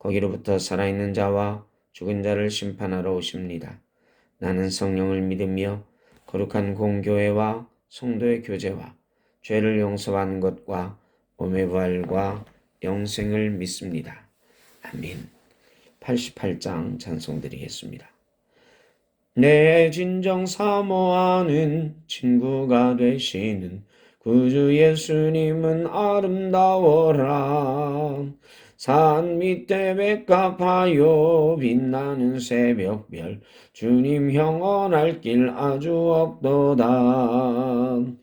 거기로부터 살아있는 자와 죽은 자를 심판하러 오십니다. 나는 성령을 믿으며 거룩한 공교회와 성도의 교제와 죄를 용서하는 것과 몸의 부활과 영생을 믿습니다. 아멘. 88장 찬송 드리겠습니다. 내 진정 사모하는 친구가 되시는 구주 예수님은 아름다워라. 산 밑에 백합하여 빛나는 새벽별 주님 형언할 길 아주 없도다.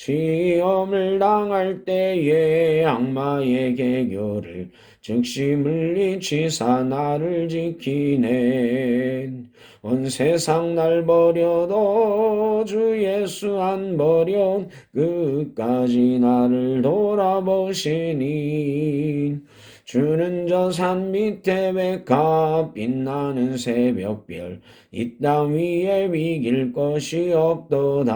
시험을 당할 때에 악마의 개교를 즉시 물리치사 나를 지키네. 온 세상 날 버려도 주 예수 안 버려 끝까지 나를 돌아보시니. 주는 저 산 밑에 백합 빛나는 새벽별 이 땅 위에 비길 것이 없도다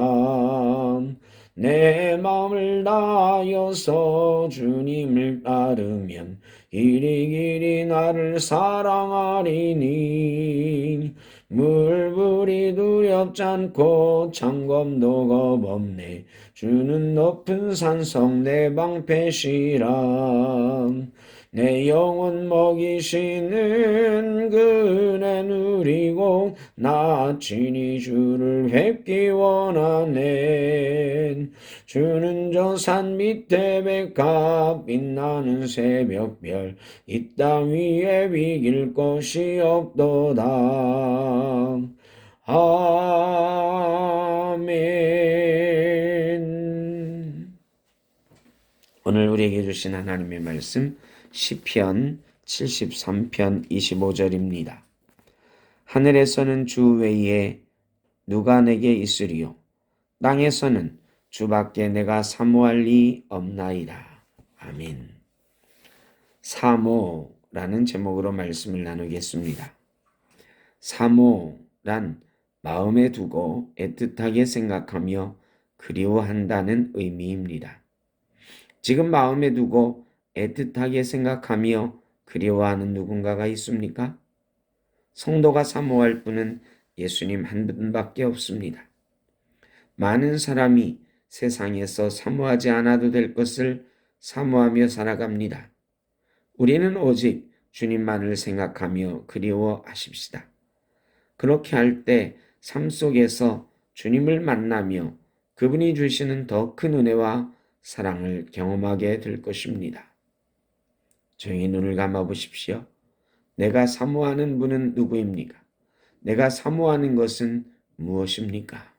내 마음을 다하여서 주님을 따르면 길이 길이 나를 사랑하리니. 물불이 두렵지 않고 창검도 겁없네. 주는 높은 산성 내 방패시라 내 영혼 먹이시는 그네 누리고 나 친히 주를 뵙기 원하네. 주는 저 산 밑에 백합 빛나는 새벽별 이 땅 위에 비길 것이 없도다. 아멘. 오늘 우리에게 주신 하나님의 말씀 시편 73편 25절입니다. 하늘에서는 주 외에 누가 내게 있으리요 땅에서는 주밖에 내가 사모할 리 없나이다. 아멘. 사모라는 제목으로 말씀을 나누겠습니다. 사모란 마음에 두고 애틋하게 생각하며 그리워한다는 의미입니다. 지금 마음에 두고 애틋하게 생각하며 그리워하는 누군가가 있습니까? 성도가 사모할 분은 예수님 한 분밖에 없습니다. 많은 사람이 세상에서 사모하지 않아도 될 것을 사모하며 살아갑니다. 우리는 오직 주님만을 생각하며 그리워하십시다. 그렇게 할 때 삶 속에서 주님을 만나며 그분이 주시는 더 큰 은혜와 사랑을 경험하게 될 것입니다. 조용히 눈을 감아 보십시오. 내가 사모하는 분은 누구입니까? 내가 사모하는 것은 무엇입니까?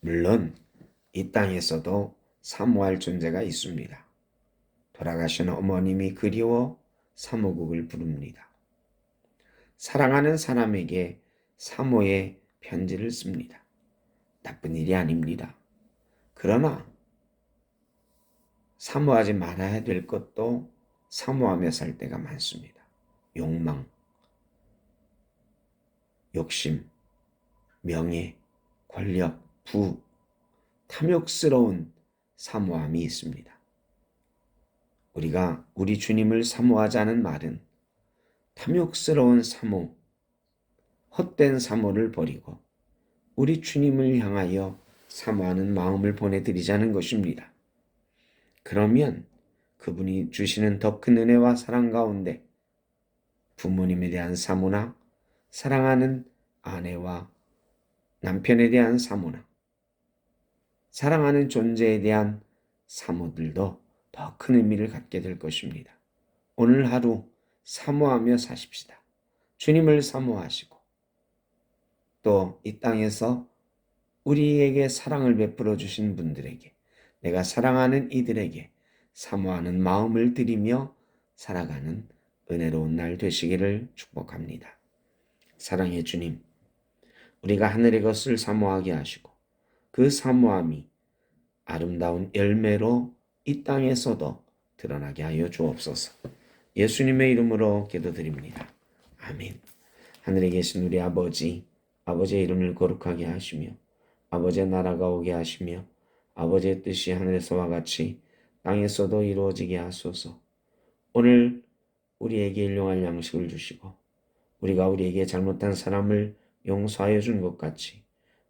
물론 이 땅에서도 사모할 존재가 있습니다. 돌아가신 어머님이 그리워 사모곡을 부릅니다. 사랑하는 사람에게 사모의 편지를 씁니다. 나쁜 일이 아닙니다. 그러나 사모하지 말아야 될 것도 사모하며 살 때가 많습니다. 욕망, 욕심, 명예, 권력, 부, 탐욕스러운 사모함이 있습니다. 우리가 우리 주님을 사모하자는 말은 탐욕스러운 사모, 헛된 사모를 버리고 우리 주님을 향하여 사모하는 마음을 보내드리자는 것입니다. 그러면 그분이 주시는 더 큰 은혜와 사랑 가운데 부모님에 대한 사모나 사랑하는 아내와 남편에 대한 사모나 사랑하는 존재에 대한 사모들도 더 큰 의미를 갖게 될 것입니다. 오늘 하루 사모하며 사십시다. 주님을 사모하시고 또 이 땅에서 우리에게 사랑을 베풀어 주신 분들에게 내가 사랑하는 이들에게 사모하는 마음을 드리며 살아가는 은혜로운 날 되시기를 축복합니다. 사랑의 주님, 우리가 하늘의 것을 사모하게 하시고 그 사모함이 아름다운 열매로 이 땅에서도 드러나게 하여 주옵소서. 예수님의 이름으로 기도드립니다. 아멘. 하늘에 계신 우리 아버지, 아버지의 이름을 거룩하게 하시며 아버지의 나라가 오게 하시며 아버지의 뜻이 하늘에서와 같이 땅에서도 이루어지게 하소서. 오늘 우리에게 일용할 양식을 주시고 우리가 우리에게 잘못한 사람을 용서하여 준 것 같이